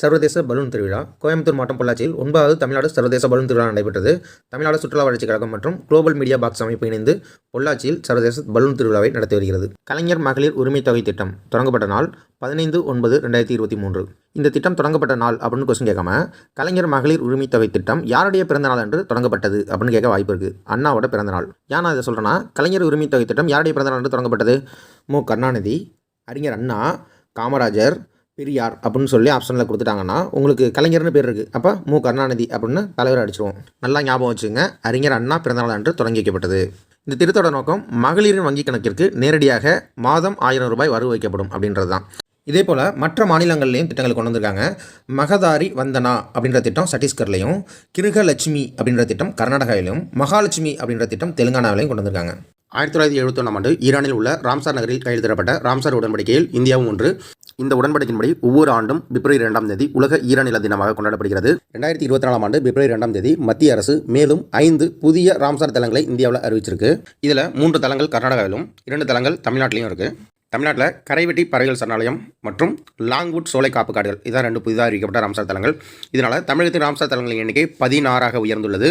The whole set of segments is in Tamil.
சர்வதேச பலூன் திருவிழா. கோயம்புத்தூர் மாவட்டம் பொள்ளாச்சியில் ஒன்பதாவது தமிழ்நாடு சர்வதேச பலூன் திருவிழா நடைபெற்றது. தமிழ்நாடு சுற்றுலா வளர்ச்சிக் கழகம் மற்றும் குளோபல் மீடியா பாக்ஸ் அமைப்பு இணைந்து பொள்ளாச்சியில் சர்வதேச பலூன் திருவிழாவை நடத்தி வருகிறது. கலைஞர் மகளிர் உரிமை தொகை திட்டம் தொடங்கப்பட்ட நாள் பதினைந்து ஒன்பது ரெண்டாயிரத்தி இருபத்தி மூன்று. இந்த திட்டம் தொடங்கப்பட்ட நாள் அப்படின்னு கொஸ்டின் கேட்காம கலைஞர் மகளிர் உரிமை தொகை திட்டம் யாருடைய பிறந்த நாள் என்று தொடங்கப்பட்டது அப்படின்னு கேட்க வாய்ப்பு இருக்குது அண்ணாவோட பிறந்த நாள். ஏன் நான் இதை சொல்கிறேன்னா கலைஞர் உரிமை தொகை திட்டம் யாருடைய பிறந்த நாள் என்று தொடங்கப்பட்டது? மு. கருணாநிதி அறிஞர் அண்ணா காமராஜர் பெரியார் அப்படின்னு சொல்லி ஆப்ஷனில் கொடுத்துட்டாங்கன்னா உங்களுக்கு கலைஞர்னு பேர் இருக்குது அப்போ மு. கருணாநிதி அப்படின்னு தலைவர் அடிச்சிருவோம். நல்லா ஞாபகம் வச்சுங்க. அறிஞர் அண்ணா பிறந்தநாள் அன்று தொடங்கி வைக்கப்பட்டது. இந்த திருத்தோட நோக்கம் மகளிரின் வங்கிக் கணக்கிற்கு நேரடியாக மாதம் ஆயிரம் ரூபாய் வரவு வைக்கப்படும் அப்படின்றது தான் இதே போல் மற்ற மாநிலங்கள்லேயும் திட்டங்கள் கொண்டு வந்திருக்காங்க. மகதாரி வந்தனா அப்படின்ற திட்டம் சத்தீஸ்கர்லேயும் கிருகலட்சுமி அப்படின்ற திட்டம் கர்நாடகாவிலும் மகாலட்சுமி அப்படின்ற திட்டம் தெலுங்கானாவிலையும் கொண்டு வந்திருக்காங்க. ஆயிரத்தி தொள்ளாயிரத்தி எழுபத்தொன்னாம் ஆண்டு ஈரானில் உள்ள ராம்சார் நகரில் கையெழுத்திடப்பட்ட ராம்சார் உடன்படிக்கையில் இந்தியாவும் ஒன்று. இந்த உடன்படிக்கையின்படி ஒவ்வொரு ஆண்டும் பிப்ரவரி இரண்டாம் தேதி உலக ஈரானில தினமாக கொண்டாடப்படுகிறது. ரெண்டாயிரத்தி இருபத்தி நாலாம் ஆண்டு பிப்ரவரி இரண்டாம் தேதி மத்திய அரசு மேலும் ஐந்து புதிய ராம்சார் தலங்களை இந்தியாவில் அறிவிச்சிருக்கு. இதில் மூன்று தலங்கள் கர்நாடகாவிலும் இரண்டு தலங்கள் தமிழ்நாட்டிலையும் இருக்குது தமிழ்நாட்டில் கரைவெட்டி பறவைகள் சரணாலயம் மற்றும் லாங்வுட் சோலை காப்பு காடுகள் இதான் ரெண்டு புதிதாக அறிவிக்கப்பட்ட ராம்சார் தலங்கள். இதனால் தமிழகத்தின் ராம்சார் தலங்களின் எண்ணிக்கை பதினாறாக உயர்ந்துள்ளது.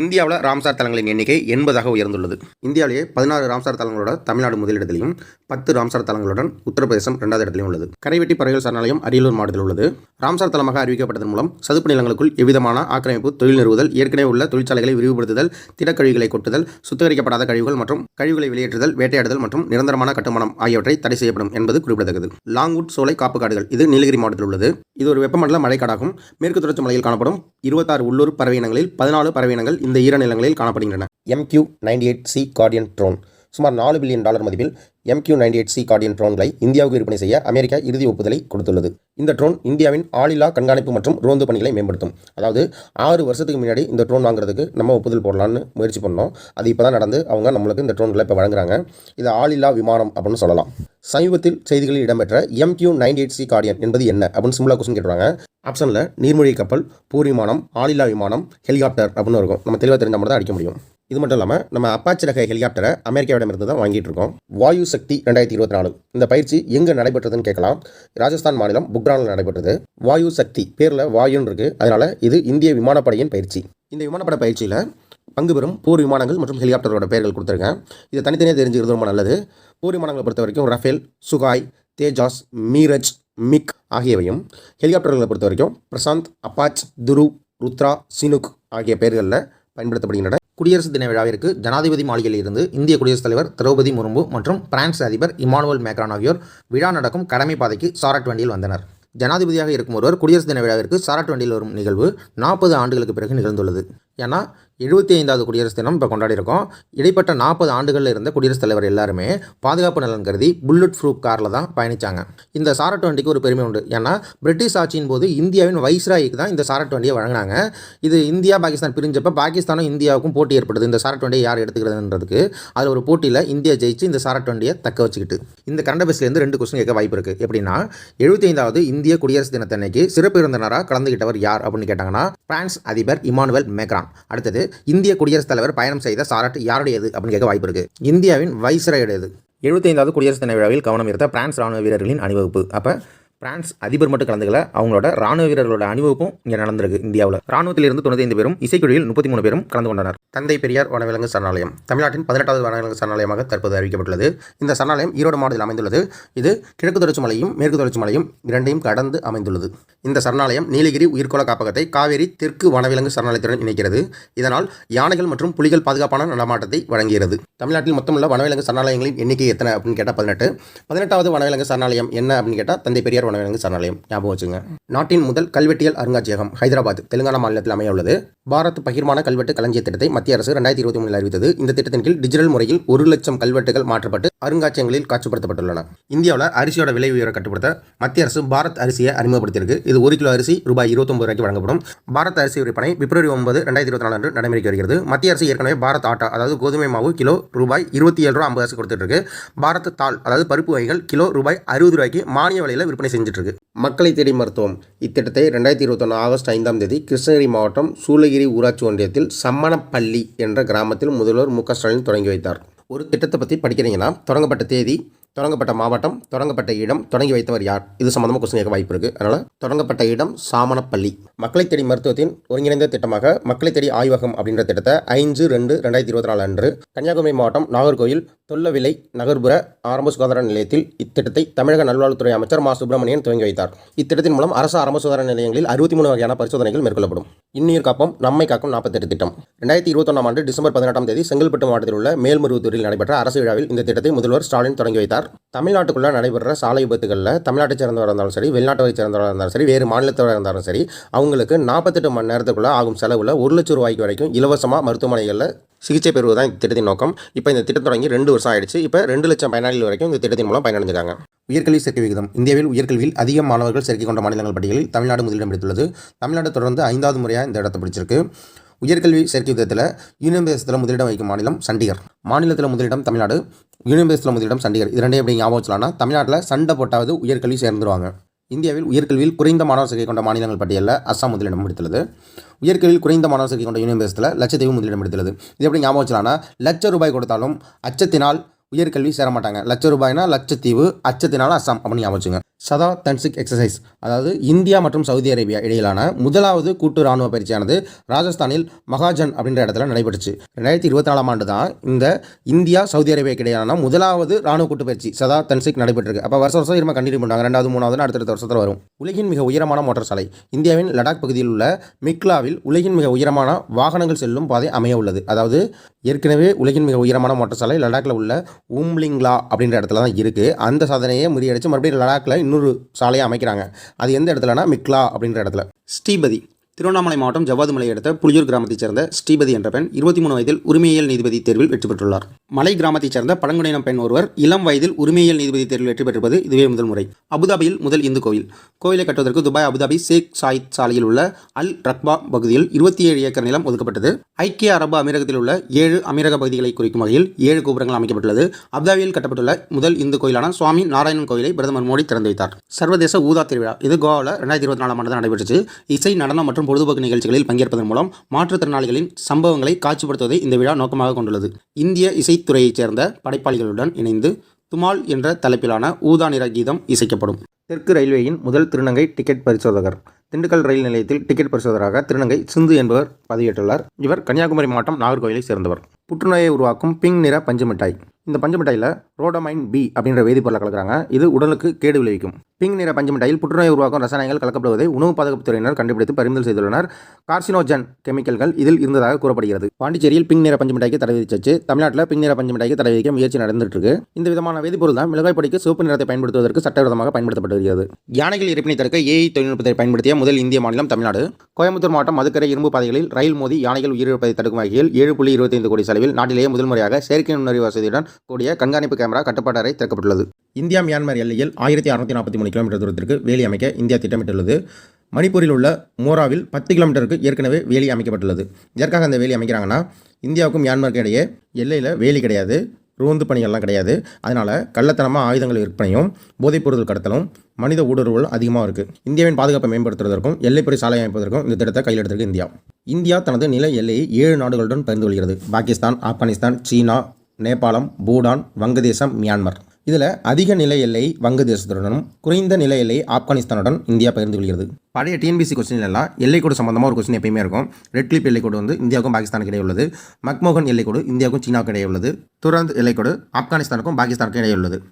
இந்தியாவில் ராம்சார் தலங்களின் எண்ணிக்கை எண்பதாக உயர்ந்துள்ளது. இந்தியாவிலேயே பதினாறு ராம்சார் தலங்களோட தமிழ்நாடு முதலிடத்திலையும் பத்து ராம்சார் தலங்களுடன் உத்தரப்பிரதேசம் இரண்டாவது இடத்திலும் உள்ளது. கரைவெட்டி பறவைகள் சரணாலயம் அரியலூர் மாவட்டத்தில் உள்ளது. ராம்சார் தலமாக அறிவிக்கப்பட்டதன் மூலம் சதுப்பு நிலங்களுக்குள் எவ்விதமான ஆக்கிரமிப்பு தொழில் நிறுவுதல் ஏற்கனவே உள்ள தொழிற்சாலைகளை விரிவுபடுத்துதல் திடக்கழிவுகளை கொட்டுதல் சுத்திகரிக்கப்படாத கழிவுகள் மற்றும் கழிவுகளை வெளியேற்றுதல் வேட்டையாடுதல் மற்றும் நிரந்தரமான கட்டுமானம் ஆகியவற்றை தடை செய்யப்படும் என்பது குறிப்பிடத்தக்கது. லாங்வுட் சோலை காப்பு காடுகள் இது நீலகிரி மாவட்டத்தில் உள்ளது. இது ஒரு வெப்பமண்டல மழைக்காடாகும். மேற்கு தொடர்ச்சி மலையில் காணப்படும் இருபத்தாறு உள்ளூர் பறவை இனங்களில் பதினாலு பறவை இனங்கள் இந்த ஈரநிலங்களில் காணப்படுகின்றன. M Q ninety eight C guardian drone சுமார் நாலு பில்லியன் டாலர் மதிப்பில் M Q ninety eight C guardian ட்ரோன்களை இந்தியாவுக்கு விற்பனை செய்ய அமெரிக்கா இறுதி ஒப்புதலை கொடுத்துள்ளது. இந்த ட்ரோன் இந்தியாவின் ஆளில்லா கண்காணிப்பு மற்றும் ரோந்து பணிகளை மேம்படுத்தும். அதாவது ஆறு வருஷத்துக்கு முன்னாடி இந்த ட்ரோன் வாங்குறதுக்கு நம்ம ஒப்புதல் போடலான்னு முயற்சி பண்ணோம். அது இப்போ தான் நடந்து அவங்க நம்மளுக்கு இந்த ட்ரோன்களை இப்போ வழங்குறாங்க. இது ஆளில்லா விமானம் அப்படின்னு சொல்லலாம். சமீபத்தில் செய்திகளில் இடம்பெற்ற M Q ninety eight C guardian என்பது என்ன அப்படின்னு சிம்லா கொஸ்டின் கேட்டுறாங்க ஆப்ஷனில் நீர்மொழி கப்பல் போர் விமானம் ஆளில்லா விமானம் ஹெலிகாப்டர் அப்படின்னு இருக்கும். நம்ம தெளிவாக தெரிஞ்ச மட்டும் தான் அடிக்க முடியும். இது மட்டும் இல்லாமல் நம்ம அப்பாச்சி ரக ஹெலிகாப்டரை அமெரிக்காவிடமிருந்து தான் வாங்கிட்டு இருக்கோம். வாயு சக்தி ரெண்டாயிரத்தி இருபத்தி நாலு. இந்த பயிற்சி எங்கே நடைபெற்றதுன்னு கேட்கலாம். ராஜஸ்தான் மாநிலம் புக்ரானில் நடைபெற்றது. வாயு சக்தி பேரில் வாயுன்னு இருக்கு. அதனால் இது இந்திய விமானப்படையின் பயிற்சி. இந்த விமானப்படை பயிற்சியில் பங்கு பெறும் போர் விமானங்கள் மற்றும் ஹெலிகாப்டரோட பெயர்கள் கொடுத்துருக்கேன். இதை தனித்தனியாக தெரிஞ்சுக்கிறது ரொம்ப நல்லது. போர் விமானங்களை பொறுத்த வரைக்கும் Rafale Sukhoi Tejas Mirage MiG ஆகியவையும் ஹெலிகாப்டர்களை பொறுத்த வரைக்கும் பிரசாந்த் அப்பாச் துரு ருத்ரா சினுக் ஆகிய பெயர்களில் பயன்படுத்தப்படுகின்றன. குடியரசு தின விழாவிற்கு ஜனாதிபதி மாளிகையில் இருந்து இந்திய குடியரசுத் தலைவர் திரௌபதி முர்மு மற்றும் பிரான்ஸ் அதிபர் இமானுவல் மேக்ரான் ஆகியோர் விழா நடக்கும் கடமை பாதைக்கு சாரட் வண்டியில் வந்தனர். ஜனாதிபதியாக இருக்கும் ஒருவர் குடியரசு தின விழாவிற்கு சாரட் வண்டியில் வரும் நிகழ்வு நாற்பது ஆண்டுகளுக்கு பிறகு நிகழ்ந்துள்ளது. ஏன்னா எழுபத்தி ஐந்தாவது குடியரசு தினம் இப்போ கொண்டாடி இருக்கோம் இடைப்பட்ட நாற்பது ஆண்டுகளில் இருந்த குடியரசுத் தலைவர் எல்லாருமே பாதுகாப்பு நலன் கருதி புல்லட் ப்ரூஃப் காரில் தான் பயணித்தாங்க இந்த சாரட் வண்டிக்கு ஒரு பெருமை உண்டு. ஏன்னா பிரிட்டிஷ் ஆட்சியின் போது இந்தியாவின் வைஸ்ராய்க்கு தான் இந்த சாரட் வண்டியை வழங்கினாங்க. இது இந்தியா பாகிஸ்தான் பிரிஞ்சப்போ பாகிஸ்தானும் இந்தியாவுக்கும் போட்டி ஏற்படுது. இந்த சாரட் வண்டியை யார் எடுத்துக்கிறதுன்றதுக்கு அதில் ஒரு போட்டியில் இந்தியா ஜெயிச்சு இந்த சாரட் வண்டியை தக்க வச்சுக்கிட்டு. இந்த கரண்ட் பஸ்லேருந்து ரெண்டு கொஸ்டின் கேட்க வாய்ப்பு இருக்குது எப்படின்னா எழுபத்தி ஐந்தாவது இந்திய குடியரசு தினத்தன்னைக்கு சிறப்பு விருந்தினராக கலந்துகிட்டவர் யார் அப்படின்னு கேட்டாங்கன்னா பிரான்ஸ் அதிபர் இமானுவல் மேக்ரான். அடுத்தது இந்திய குடியரசுத் தலைவர் பயணம் செய்த சாரட் யாருடையது அப்படின்னு கேட்க வாய்ப்பு இருக்கு. இந்தியாவின் வைஸ்ராயுடையது. எழுபத்தைந்தாவது குடியரசு தின விழாவில் கவனம் இருந்த பிரான்ஸ் ராணுவ வீரர்களின் அணிவகுப்பு. அப்போ பிரான்ஸ் அதிபர் மட்டும் கலந்துக்கல அவங்களோட ராணுவ வீரர்களோட அணிவகுப்பும் இங்கே நடந்திருக்கு இந்தியாவில். ராணுவத்தில் இருந்து தொண்ணூத்தைந்து பேரும் இசைக்குழுவில் முப்பத்தி மூணு பேரும் கலந்து கொண்டனர். தந்தை பெரியார் வனவிலங்கு சரணாலயம். தமிழ்நாட்டின் பதினெட்டாவது வனவிலங்கு சரணாலயமாக தற்போது அறிவிக்கப்பட்டுள்ளது. இந்த சரணாலயம் ஈரோடு மாவட்டத்தில் அமைந்துள்ளது. இது கிழக்கு தொடர்ச்சி மலையும் மேற்கு தொடர்ச்சி மலையும் இரண்டையும் கடந்து அமைந்துள்ளது. இந்த சரணாலயம் நீலகிரி உயிர்கோள காப்பகத்தை காவேரி தெற்கு வனவிலங்கு சரணாலயத்துடன் இணைக்கிறது. இதனால் யானைகள் மற்றும் புலிகள் பாதுகாப்பான நடமாட்டத்தை வழங்குகிறது. தமிழ்நாட்டில் மொத்தமுள்ள வனவிலங்கு சரணாலயங்களின் எண்ணிக்கை எத்தனை அப்படின்னு கேட்டால் பதினெட்டு. பதினெட்டாவது வனவிலங்கு சரணாலயம் என்ன அப்படின்னு கேட்டால் தந்தை பெரியார் வனவிலங்கு சரணாலயம். ஞாபகம் வச்சுங்க. நாட்டின் முதல் கல்வெட்டியல் அருங்காட்சியகம் ஹைதராபாத் தெலுங்கானா மாநிலத்தில் அமைய உள்ளது. பாரத் பகிர்மான கல்வெட்டு களஞ்சிய திட்டத்தை மத்திய அரசு ரெண்டாயிரத்தி இருபத்தி மூணில் அறிவித்தது. இந்த திட்டத்தின் கீழ் டிஜிட்டல் முறையில் ஒரு லட்சம் கல்வெட்டுகள் மாற்றப்பட்டு அருங்காட்சியகங்களில் காட்சிப்படுத்தப்பட்டுள்ளன. இந்தியாவில் அரிசியோட விலை உயர கட்டுப்படுத்த மத்திய அரசு பாரத் அரிசியை அறிமுகப்படுத்தியிருக்கு. இது ஒரு கிலோ அரிசி ரூபாய் இருபத்தொம்பது ரூபாய்க்கு வழங்கப்படும். பாரத் அரிசி விற்பனை பிப்ரவரி ஒன்பது ரெண்டாயிரத்தி இருபத்தி நாலு அன்று நடைமுறைக்கு வருகிறது. மத்திய அரசு ஏற்கனவே பாரத் ஆட்டா அதாவது கோதுமை மாவு கிலோ ரூபாய் இருபத்தி ஏழு ரூபா ஐம்பது காசு கொடுத்துட்டு இருக்கு. பாரத் தால் அதாவது பருப்பு வகைகள் கிலோ ரூபாய் அறுபது ரூபாய்க்கு மானிய விலையில் விற்பனை செஞ்சுட்டு செஞ்சிட்ருக்கு மக்களை தேடி மருத்துவம். இத்திட்டத்தை ரெண்டாயிரத்தி இருபத்தொன்று ஆகஸ்ட் ஐந்தாம் தேதி கிருஷ்ணகிரி மாவட்டம் சூளகிரி ஊராட்சி ஒன்றியத்தில் சம்மணப்பள்ளி என்ற கிராமத்தில் முதல்வர் மு க ஸ்டாலின் தொடங்கி வைத்தார். ஒரு திட்டத்தை பற்றி படிக்கிறீங்கன்னா தொடங்கப்பட்ட தேதி தொடங்கப்பட்ட மாவட்டம் தொடங்கப்பட்ட இடம் தொடங்கி வைத்தவர் யார்? இது சம்பந்தமாக கொஸ்டின் கேட்க வாய்ப்பு இருக்குது அதனால் தொடங்கப்பட்ட இடம் சாமனப்பள்ளி. மக்களை தேடி மருத்துவத்தின் ஒருங்கிணைந்த திட்டமாக மக்களை தேடி ஆய்வகம் அப்படின்ற திட்டத்தை ஐந்து ரெண்டு ரெண்டாயிரத்தி இருபத்தி நாலு அன்று கன்னியாகுமரி மாவட்டம் நாகர்கோயில் தொல்லவிலை நகர்ப்புற ஆரம்ப சுகாதார நிலையத்தில் இத்திட்டத்தை தமிழக நல்வாழ்வுத்துறை அமைச்சர் மா. சுப்பிரமணியன் துவங்கி வைத்தார். இத்திட்டத்தின் மூலம் அரசு ஆரம்ப சுகாதார நிலையங்களில் அறுபத்தி மூணு வகையான பரிசோதனைகள் மேற்கொள்ளப்படும். இன்னுயிர் காப்பம் நம்மை காக்கும் நாற்பத்தெட்டு திட்டம். ரெண்டாயிரத்தி இருபத்தொன்னாம் ஆண்டு டிசம்பர் பதினெட்டாம் தேதி செங்கல்பட்டு மாவட்டத்தில் உள்ள மேல்மருவத்தூரில் நடைபெற்ற அரசு விழாவில் இந்த திட்டத்தை முதல்வர் ஸ்டாலின் தொடங்கி வைத்தார். தமிழ்நாட்டுக்குள்ளே நடைபெற சாலை விபத்துகளில் தமிழ்நாட்டை சேர்ந்தவராக இருந்தாலும் சரி வெளிநாட்டை சேர்ந்தவராக இருந்தாலும் சரி வேறு மாநிலத்தவராக இருந்தாலும் சரி அவங்களுக்கு நாற்பத்தெட்டு மணி நேரத்துக்குள்ளே ஆகும் செலவில் ஒரு லட்சம் ரூபாய்க்கு வரைக்கும் இலவசமாக மருத்துவமனைகளில் சிகிச்சை பெறுவது தான் இந்த திட்டத்தின் நோக்கம். இப்போ இந்த திட்டம் தொடங்கி ரெண்டு வருஷம் ஆயிடுச்சு. இப்போ ரெண்டு லட்சம் பயனாளிகள் வரைக்கும் இந்த திட்டத்தின் மூலம் பயனடைஞ்சிருக்காங்க. உயர்கல்வி சேர்க்கை விகிதம். இந்தியாவில் உயர்கல்வியில் அதிக மாணவர்கள் சேர்க்கை கொண்ட மாநிலங்கள் பட்டியலில் தமிழ்நாடு முதலிடம் பிடித்துள்ளது. தமிழ்நாடு தொடர்ந்து ஐந்தாவது முறையாக இந்த இடத்தை பிடிச்சிருக்கு. உயர்கல்வி சேர்க்கை விதத்தில் யூனியன் பிரதேசத்தில் முதலிடம் வகிக்கும் மாநிலம் சண்டிகர். மாநிலத்தில் முதலிடம் தமிழ்நாடு யூனியன் பிரதேசத்தில் முதலிடம் சண்டிகர். இது ரெண்டே எப்படி ஞாபகம் வச்சலாம்னா தமிழ்நாட்டில் சண்டை போட்டாவது உயர்கல்வி சேர்ந்துருவாங்க. இந்தியாவில் உயர்கல்வியில் குறைந்த மாணவர் சேர்க்கை கொண்ட மாநிலங்கள் பட்டியலில் அஸ்ஸாம் முதலிடம் பிடித்துள்ளது. உயர்கல்வியில் குறைந்த மாணவர் சேர்க்கை கொண்ட யூனியன் பிரதேசத்தில் லட்சத்தீவு முதலிடம் பிடித்துள்ளது. இது எப்படி ஞாபகம் வச்சலாம்னா லட்ச ரூபாய் கொடுத்தாலும் அச்சத்தினால் உயர்கல்வி சேர மாட்டாங்க. லட்ச ரூபாய்னா லட்சத்தீவு அச்சத்தினால அஸ்ஸாம் அப்படின்னு ஞாபகம் வச்சுங்க சதா தன்சிக் எக்ஸசைஸ் அதாவது இந்தியா மற்றும் சவுதி அரேபியா இடையிலான முதலாவது கூட்டு ராணுவ பயிற்சியானது ராஜஸ்தானில் மகாஜன் அப்படின்ற இடத்துல நடைபெற்றுச்சு. ரெண்டாயிரத்தி இருபத்தி நாலாம் ஆண்டு தான் இந்த இந்தியா சவுதி அரேபியாக்கு இடையிலான முதலாவது ராணுவ கூட்டு பயிற்சி சதா தன்சிக் நடைபெற்றிருக்கு. அப்போ வருஷம் வருஷம் இருமா கண்டினியூ பண்ணுறாங்க ரெண்டாவது மூணாவது அடுத்தடுத்த வருஷத்தில் வரும். உலகின் மிக உயரமான மோட்டார் சாலை. இந்தியாவின் லடாக் பகுதியில் உள்ள மிக்லாவில் உலகின் மிக உயரமான வாகனங்கள் செல்லும் பாதை அமைய உள்ளது. அதாவது ஏற்கனவே உலகின் மிக உயரமான மோட்டார் சாலை லடாக்கில் உள்ள ஊம்லிங்லா அப்படின்ற இடத்துல தான் இருக்குது அந்த சாதனையை முறியடிச்சு மறுபடியும் லடாக்கில் இன்னொரு சாலையை அமைக்கிறாங்க. அது எந்த இடத்துலனா மிக்லா அப்படின்ற இடத்துல. ஸ்ரீபதி. திருவண்ணாமலை மாவட்டம் ஜவ்வாதுமலை அடுத்த புளியூர் கிராமத்தைச் சேர்ந்த ஸ்ரீபதி என்ற பெண் இருபத்தி மூணு வயதில் உரிமையியல் நீதிபதி தேர்வில் வெற்றி பெற்றுள்ளார். மலை கிராமத்தைச் சேர்ந்த பழங்குடியினம் பெண் ஒருவர் இளம் வயதில் உரிமையியல் நீதிபதி தேர்வில் வெற்றி பெற்றிருப்பது இதுவே முதல் முறை. அபுதாபியில் முதல் இந்து கோவில் கோவிலை கட்டுவதற்கு துபாய் அபுதாபி ஷேக் சாயித் சாலையில் உள்ள அல் ரக்பா பகுதியில் இருபத்தி ஏழு ஏக்கர் நிலம் ஒதுக்கப்பட்டது. ஐக்கிய அரபு அமீரகத்தில் உள்ள ஏழு அமீரக பகுதிகளை குறிக்கும் வகையில் ஏழு கோபுரங்கள் அமைக்கப்பட்டுள்ளது. அபுதாபியில் கட்டப்பட்டுள்ள முதல் இந்து கோயிலான சுவாமி நாராயணன் கோயிலை பிரதமர் மோடி திறந்து வைத்தார். சர்வதேச ஊதா திருவிழா. இது கோவாவில் ரெண்டாயிரத்தி இருபத்தி நாலாம் ஆண்டு தான் இசை நடனம் மற்றும் பொழுதுபோக்கு நிகழ்ச்சிகளில் பங்கேற்பதன் மூலம் மாற்றுத்திறனாளிகளின் சம்பவங்களை காட்சிப்படுத்துவதை இந்த விழா நோக்கமாக கொண்டுள்ளது. இந்திய இசைத்துறையைச் சேர்ந்த படைப்பாளிகளுடன் இணைந்து துமால் என்ற தலைப்பிலான ஊதா நிற கீதம் இசைக்கப்படும். தெற்கு ரயில்வேயின் முதல் திருநங்கை டிக்கெட் பரிசோதகர். திண்டுக்கல் ரயில் நிலையத்தில் டிக்கெட் பரிசோதகராக திருநங்கை சிந்து என்பவர் பதவியேற்றுள்ளார். இவர் கன்னியாகுமரி மாவட்டம் நாகர்கோவிலை சேர்ந்தவர். புற்றுநோயை உருவாக்கும் பிங்க் நிற பஞ்சு மிட்டாய். இந்த பஞ்சு மிட்டாயில் ரோடமைன் பி அப்படின்ற வேதிப்பொருளை கலக்குறாங்க. இது உடலுக்கு கேடு விளைவிக்கும். பிங்க் நிற பஞ்சு மிட்டாயில் உருவாக்கும் ரசாயனங்கள் கலக்கப்படுவதை உணவு பாதுகாப்புத்துறையினர் கண்டுபிடித்து பறிமுதல் செய்துள்ளனர். கார்சினோஜன் கெமிக்கல்கள் இதில் இருந்ததாக கூறப்படுகிறது. பாண்டிச்சேரியில் பிங்க் நிற பஞ்சு மிட்டாய்க்கு தடை விதிச்சாச்சு. தமிழ்நாட்டில் பிங்க் நிற பஞ்சு மிட்டாய்க்கு தடை விதிக்க முயற்சி நடந்துட்டு இருக்கு இந்த விதமான வேதிப்பொருள் தான் மிளகாய் பொடிக்கு சிவப்பு நிறத்தை பயன்படுத்துவதற்கு சட்டவிரோதமாக பயன்படுத்தப்பட்டு வருகிறது. யானைகள் இருப்பினை தடுக்க ஏஐ தொழில்நுட்பத்தை பயன்படுத்திய முதல் இந்திய மாநிலம் தமிழ்நாடு. கோயம்புத்தூர் மாவட்டம் மதுக்கரை இரும்பு பாதைகளில் ரயில் மோதி யானைகள் உயிரிழப்பதை தடுக்கும் வகையில் ஏழு புள்ளி இருபத்தைந்து கோடி செலவில் நாட்டிலேயே முதல் முறையாக செயற்கை நுண்ணறிவு வசதியுடன் கூடிய கண்காணிப்பு கேமரா கட்டுப்பாட்டு அறை திறக்கப்பட்டுள்ளது. இந்தியா மியான்மர் எல்லையில் ஆயிரத்தி அறுநூத்தி நாற்பத்தி மூணு கிலோமீட்டர் தூரத்திற்கு வேலி அமைக்க இந்தியா திட்டமிட்டுள்ளது. மணிப்பூரில் உள்ள மோராவில் பத்து கிலோமீட்டருக்கு ஏற்கனவே வேலி அமைக்கப்பட்டுள்ளது. எதற்காக அந்த வேலி அமைக்கிறாங்கன்னா இந்தியாவுக்கும் மியான்மருக்கு இடையே எல்லையில் வேலி கிடையாது ரோந்து பணிகள்லாம் கிடையாது. அதனால் கள்ளத்தனமாக ஆயுதங்கள் விற்பனையும் போதைப்பொருள் கடத்தலும் மனித ஊடுருவல் அதிகமாக இருக்குது இந்தியாவின் பாதுகாப்பை மேம்படுத்துவதற்கும் எல்லைப்புற சாலை அமைப்பதற்கும் இந்த திட்டத்தை கையில் எடுத்திருக்கு இந்தியா. இந்தியா தனது நில எல்லையை ஏழு நாடுகளுடன் பகிர்ந்து கொள்கிறது. பாகிஸ்தான் ஆப்கானிஸ்தான் சீனா நேபாளம் பூடான் வங்கதேசம் மியான்மர். இதில் அதிக நில எல்லை வங்கதேசத்துடனும் குறைந்த நில எல்லை ஆப்கானிஸ்தானுடன் இந்தியா பகிர்ந்து கொள்கிறது. பழைய டிஎன்பிசி கொஸ்டின் எல்லாம் எல்லைக்கோடு சம்பந்தமாக ஒரு கொஸ்டின் எப்பயுமே இருக்கும். ரெட் கிளிப் எல்லைக்கோடு வந்து இந்தியாவுக்கும் பாகிஸ்தானுக்கு இடையே உள்ளது. மக்மோகன் எல்லைக்கோடு இந்தியாவுக்கும் சீனாவுக்கும் இடையே உள்ளது. துரந்த் எல்லைக்கோடு ஆப்கானிஸ்தானுக்கும் பாகிஸ்தானுக்கும் இடையே உள்ளது.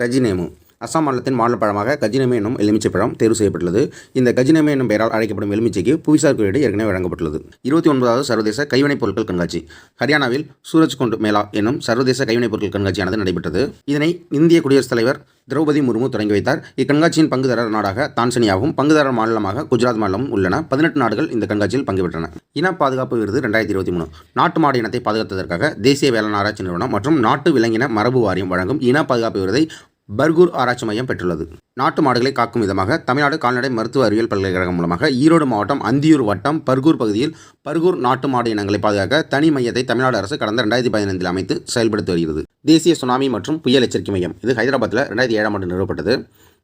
கஜினேமு. அசாம் மாநிலத்தின் மாநில பழமாக கஜினமே என்னும் எலுமிச்சை பழம் தேர்வு செய்யப்பட்டுள்ளது. இந்த கஜினமே என்னும் பெயரால் அழைக்கப்படும் எலுமிச்சைக்கு புவிசார் குறியீடு ஏற்கனவே வழங்கப்பட்டுள்ளது. இருபத்தி ஒன்பதாவது சர்வதேச கைவினைப் பொருட்கள் கண்காட்சி. ஹரியானாவில் சூரஜ் கொண்டு மேலா என்னும் சர்வதேச கைவினைப் பொருட்கள் கண்காட்சியானது நடைபெற்றது. இதனை இந்திய குடியரசுத் தலைவர் திரௌபதி முர்மு தொடங்கி வைத்தார். இக்கண்காட்சியின் பங்குதாரர் நாடாக தான்சனியாவும் பங்குதாரர் மாநிலமாக குஜராத் மாநிலமும் உள்ளன. பதினெட்டு நாடுகள் இந்த கண்காட்சியில் பங்கு பெற்றன. இன பாதுகாப்பு விருது ரெண்டாயிரத்தி இருபத்தி மூணு. நாட்டு மாடு இனத்தை பாதுகாத்ததற்காக தேசிய வேளாண் ஆராய்ச்சி நிறுவனம் மற்றும் நாட்டு விலங்கின மரபு வாரியம் வழங்கும் இன பாதுகாப்பு விருதை பர்கூர் ஆராய்ச்சி மையம் பெற்றுள்ளது. நாட்டு மாடுகளை காக்கும் விதமாக தமிழ்நாடு கால்நடை மருத்துவ அறிவியல் பல்கலைக்கழகம் மூலமாக ஈரோடு மாவட்டம் அந்தியூர் வட்டம் பர்கூர் பகுதியில் பர்கூர் நாட்டு மாடு இனங்களை பாதுகாக்க தனி மையத்தை தமிழ்நாடு அரசு கடந்த ரெண்டாயிரத்தி பதினைந்தில் அமைத்து செயல்படுத்தி வருகிறது. தேசிய சுனாமி மற்றும் புயல் எச்சரிக்கை மையம் இது ஹைதராபாத்தில் ரெண்டாயிரத்தி ஏழாம் ஆண்டு நிறுவப்பட்டது.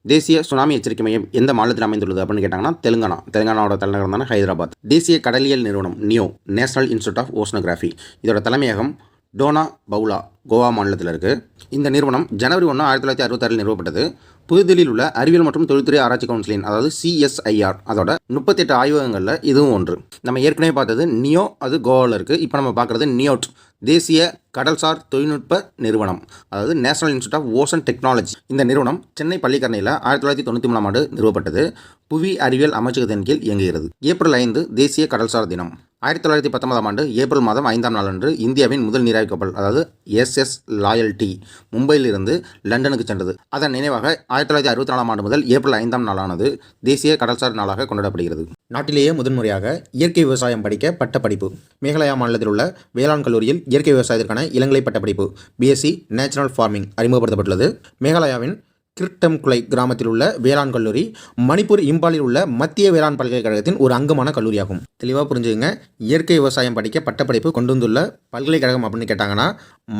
தேசிய சுனாமி எச்சரிக்கை மையம் எந்த மாநிலத்தில் அமைந்துள்ளது அப்படின்னு கேட்டாங்கன்னா தெலுங்கானா. தெலுங்கானாவோட தலைநகரம் தானே ஹைதராபாத். தேசிய கடலியல் நிறுவனம் NIO national institute of oceanography. இதோட தலைமையகம் டோனா பவுலா. கோவா மாநிலத்தில் இருக்குது இந்த நிறுவனம் ஜனவரி ஒன்று ஆயிரத்தி தொள்ளாயிரத்தி அறுபத்தாறில் நிறுவப்பட்டது. புதுதில்லியில் உள்ள அறிவியல் மற்றும் தொழில்துறை ஆராய்ச்சி கவுன்சிலின் அதாவது சிஎஸ்ஐஆர் அதோட முப்பத்தெட்டு ஆய்வகங்களில் இதுவும் ஒன்று. நம்ம ஏற்கனவே பார்த்தது நியோ அது கோவாவில் இருக்குது இப்போ நம்ம பார்க்குறது நியோட் தேசிய கடல்சார் தொழில்நுட்ப நிறுவனம் அதாவது national institute of ocean technology இந்த நிறுவனம் சென்னை பள்ளிக்கரணையில் ஆயிரத்தி தொள்ளாயிரத்தி தொண்ணூற்றி மூணாம் ஆண்டு நிறுவப்பட்டது. புவி அறிவியல் அமைச்சகத்தின் கீழ் இயங்குகிறது. ஏப்ரல் ஐந்து தேசிய கடல்சார் தினம். ஆயிரத்தி தொள்ளாயிரத்தி பத்தொன்பதாம் ஆண்டு ஏப்ரல் மாதம் ஐந்தாம் நாளன்று இந்தியாவின் முதல் நீராவி கப்பல் அதாவது எஸ்எஸ் லாயல்டி மும்பையிலிருந்து லண்டனுக்கு சென்றது. அதன் நினைவாக ஆயிரத்தி தொள்ளாயிரத்தி அறுபத்தி நாலாம் ஆண்டு முதல் ஏப்ரல் ஐந்தாம் நாளானது தேசிய கடல்சார் நாளாக கொண்டாடப்படுகிறது. நாட்டிலேயே முதன்முறையாக இயற்கை விவசாயம் படிக்க பட்ட படிப்பு மேகாலயா மாநிலத்தில் உள்ள வேளாண் கல்லூரியில் இயற்கை விவசாயத்திற்கான இளங்கலை பட்டப்படிப்பு பிஎஸ்சி நேச்சுரல் ஃபார்மிங் அறிமுகப்படுத்தப்பட்டுள்ளது. மேகாலயாவின் கிர்டம்குலை கிராமத்தில் உள்ள வேளாண் கல்லூரி மணிப்பூர் இம்பாலில் உள்ள மத்திய வேளாண் பல்கலைக்கழகத்தின் ஒரு அங்கமான கல்லூரியாகும். தெளிவாக புரிஞ்சுங்க இயற்கை விவசாயம் படிக்க பட்டப்படிப்பு கொண்டு வந்துள்ள பல்கலைக்கழகம் அப்படின்னு கேட்டாங்கன்னா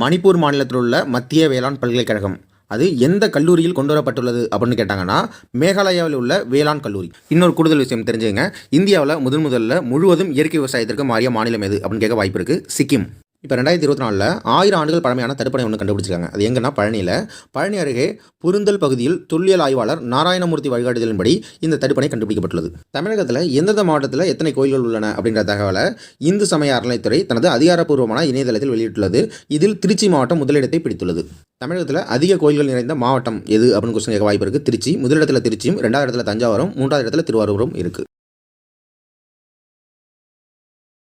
மணிப்பூர் மாநிலத்தில் உள்ள மத்திய வேளாண் பல்கலைக்கழகம். அது எந்த கல்லூரியில் கொண்டு வரப்பட்டுள்ளது அப்படின்னு கேட்டாங்கன்னா மேகாலயாவில் உள்ள வேளாண் கல்லூரி. இன்னொரு கூடுதல் விஷயம் தெரிஞ்சுங்க இந்தியாவில் முதன் முதல்ல முழுவதும் இயற்கை விவசாயத்திற்கு மாறிய மாநிலம் எது அப்படின்னு கேட்க வாய்ப்பு இருக்குது சிக்கிம். இப்போ ரெண்டாயிரத்தி இருபத்தி நாலில் ஆயிரம் ஆண்டுகள் பழமையான தடுப்பணை ஒன்று கண்டுபிடிச்சிருக்காங்க. அது எங்கன்னா பழனியில் பழனி அருகே புருந்தல் பகுதியில் தொல்லியல் ஆய்வாளர் நாராயணமூர்த்தி வழிகாட்டுதலின்படி இந்த தடுப்பணை கண்டுபிடிக்கப்பட்டுள்ளது. தமிழகத்தில் எந்தெந்த மாவட்டத்தில் எத்தனை கோயில்கள் உள்ளன அப்படின்ற தகவலை இந்து சமய அறநிலைத்துறை தனது அதிகாரப்பூர்வமான இணையதளத்தில் வெளியிட்டுள்ளது. இதில் திருச்சி மாவட்டம் முதலிடத்தை பிடித்துள்ளது. தமிழகத்தில் அதிக கோயில்கள் நிறைந்த மாவட்டம் எது அப்படின்னு கொஸ்டின் கேட்க வாய்ப்பு இருக்குது திருச்சி முதலிடத்தில் திருச்சியும் ரெண்டாவது இடத்துல தஞ்சாவூரும் மூன்றாவது இடத்துல திருவாரூரும் இருக்குது